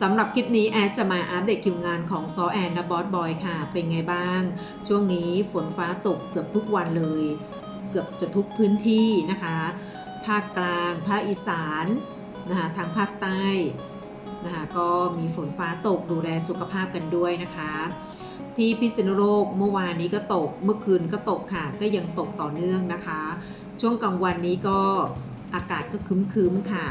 สำหรับคลิปนี้แอดจะมาอัปเดตคิวงานของซอแอนและบอสบอยค่ะ เป็นไงบ้าง ช่วงนี้ฝนฟ้าตกเกือบทุกวันเลย เกือบจะทุกพื้นที่นะคะ ภาคกลาง ภาคอีสานนะคะทางภาคใต้นะคะก็มีฝนฟ้าตกดูแลสุขภาพกันด้วยนะคะ ที่พิษณุโลกเมื่อวานนี้ก็ตกเมื่อคืนก็ตกค่ะ ก็ยังตกต่อเนื่องนะคะ ช่วงกลางวันนี้ก็อากาศก็คึ้มๆค่ะ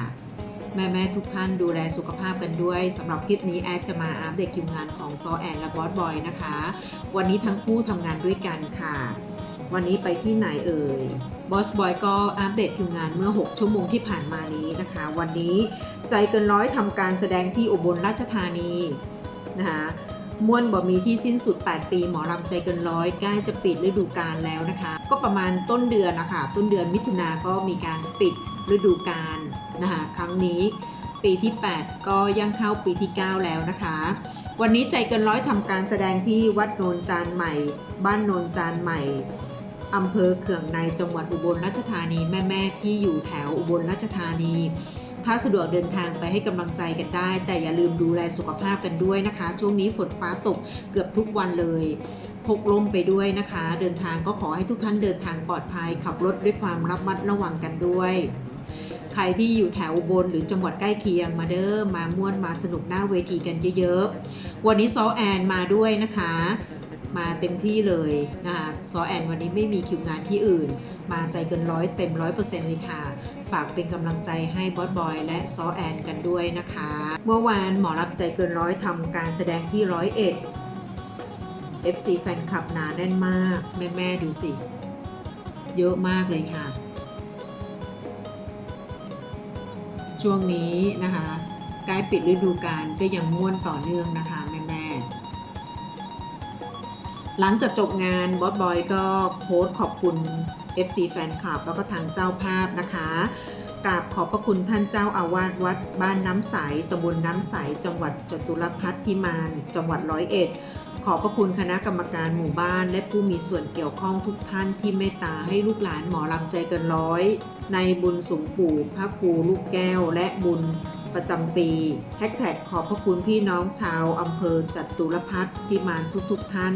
แม่แม่ๆทุกท่านดูแลสุขภาพกันด้วยสำหรับคลิปนี้แอดจะมาอัปเดตคิวงานของซอแอนและบอสบอยนะคะ วันนี้ทั้งคู่ทำงานด้วยกันค่ะ วันนี้ไปที่ไหนเอ่ยบอสบอยก็อัปเดตคิวงานเมื่อ 6 ชั่วโมงที่ผ่านมานี้นะคะ วันนี้ใจเกินร้อยทำการแสดงที่อุบลราชธานีนะคะม่วนบ่มีที่สิ้นสุด 8 ปีหมอลำใจเกินร้อยใกล้จะปิดฤดูกาลแล้วนะคะ ก็ประมาณต้นเดือนนะคะต้นเดือนมิถุนาก็มีการปิด ฤดูกาลนะคะครั้งนี้ปีที่ 8 ก็ย่างเข้าปีที่ 9 แล้วนะคะ วันนี้ใจเกินร้อยทำการแสดงที่วัดโนนจานใหม่ บ้านโนนจานใหม่อำเภอเขื่องในจังหวัดอุบลราชธานีแม่ๆที่อยู่แถวอุบลราชธานี ถ้าสะดวกเดินทางไปให้กำลังใจกันได้ แต่อย่าลืมดูแลสุขภาพกันด้วยนะคะ ช่วงนี้ฝนฟ้าตกเกือบทุกวันเลยพกร่มไปด้วยนะคะ เดินทางก็ขอให้ทุกท่านเดินทางปลอดภัย ขับรถด้วยความระมัดระวังกันด้วย ใครที่อยู่แถวบลหรือจังหวัดใกล้เคียงมาเด้อมาม่วนมาสนุกหน้าเวทีกันเยอะๆ วันนี้ซอแอนมาด้วยนะคะ มาเต็มที่เลยนะคะซอแอนวันนี้ไม่มีคิวงานที่อื่น มาใจเกินร้อยเต็มร้อยเปอร์เซ็นต์เลยค่ะฝากเป็นกำลังใจให้บอสบอยและซอแอนกันด้วยนะคะ เมื่อวานหมอรับใจเกินร้อยทำการแสดงที่ร้อยเอ็ด FC แฟนคลับหนาแน่นมาก แม่แม่ๆดูสิ เยอะมากเลยค่ะ ช่วงนี้นะคะใกล้ปิดฤดูกาลก็ยังม่วนต่อเนื่องนะคะแม่แม่ๆหลังจากจบงานบอสบอยก็โพสต์ขอบคุณ FC แฟนคลับแล้วก็ทางเจ้าภาพนะคะกราบขอบพระคุณท่านเจ้าอาวาสวัดบ้านน้ำใสตำบลน้ำใส จังหวัดจตุรพัฒน์พิมาน จังหวัดร้อยเอ็ด ขอพระคุณคณะกรรมการหมู่บ้าน และผู้มีส่วนเกี่ยวข้องทุกท่านที่เมตตาให้ลูกหลานหมอลำใจเกินร้อย ในบุญสูงปู่พระครูลูกแก้ว และบุญประจำปีแฮกแท็กขอบพระคุณพี่น้องชาวอำเภอจัตุรพัฒน์พิมานทุกๆท่าน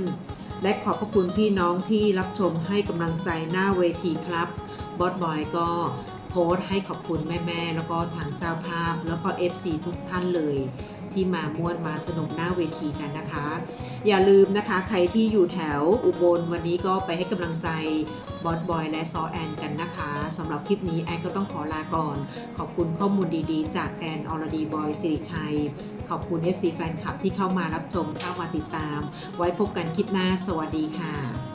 และขอบพระคุณพี่น้องที่รับชมให้กำลังใจหน้าเวทีครับ บอสบอยก็โพสต์ให้ขอบคุณแม่ ๆ แล้วก็ทางเจ้าภาพ แล้วก็ FC ทุกท่านเลย ที่มาม่วนมาสนุกหน้าเวทีกันนะคะ อย่าลืมนะคะใครที่อยู่แถวอุบลวันนี้ก็ไปให้กำลังใจบอสบอยและซอแอนกันนะคะสำหรับคลิปนี้แอนก็ต้องขอลาก่อน ขอบคุณข้อมูลดีๆ จากแอนอรดีบอยสิริชัย ขอบคุณ FC แฟนคลับที่เข้ามารับชมเข้ามาติดตาม ไว้พบกันคลิปหน้าสวัสดีค่ะ